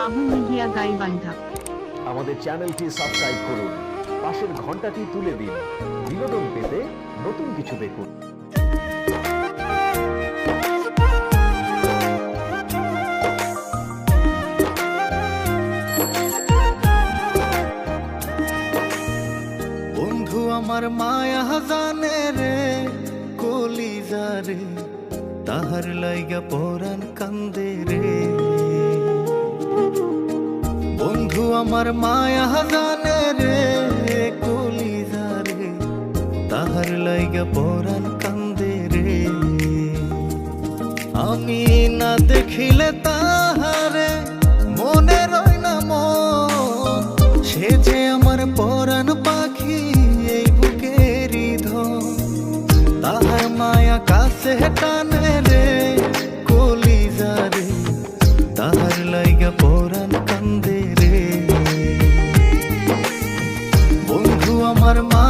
বাবু media Gaibandha আমাদের চ্যানেলটি subscribe করুন। পাশের ঘন্টাটি তুলে দিন। বিনোদন পেতে নতুন কিছু দেখুন। বন্ধু আমার মায়া জানে রে কলিজা রে তাহার লাইগা পরাণ কান্দে রে। বন্ধু আমার মায়া জানে রে, কলিজা রে, তাহার লাইগা পরাণ কান্দে রে। আমি না দেখিলে তাহারে, মনে রয় না মন। সে যে আমার পরাণ পাখি, এই বুকেরই ধন। তাহার মায়া কাছে টানে আমার মায়া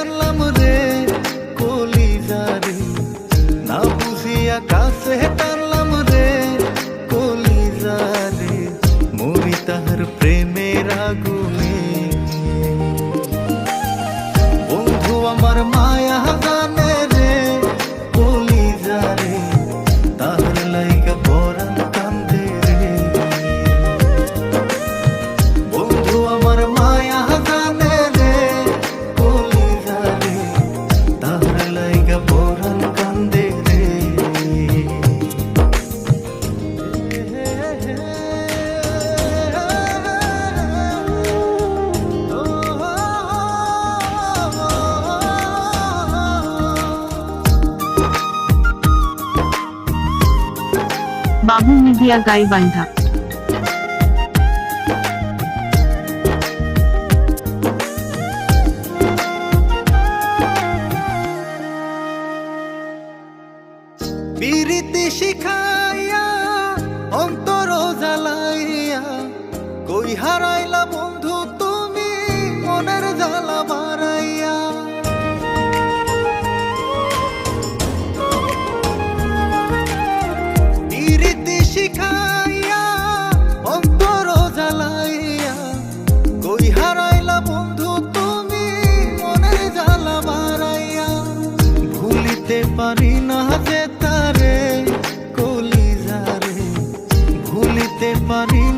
বাবু মিডিয়া গাইবান্ধা বিরিতি শিখাইয়া অন্তর জ্বালাইয়া কই হারাইলা money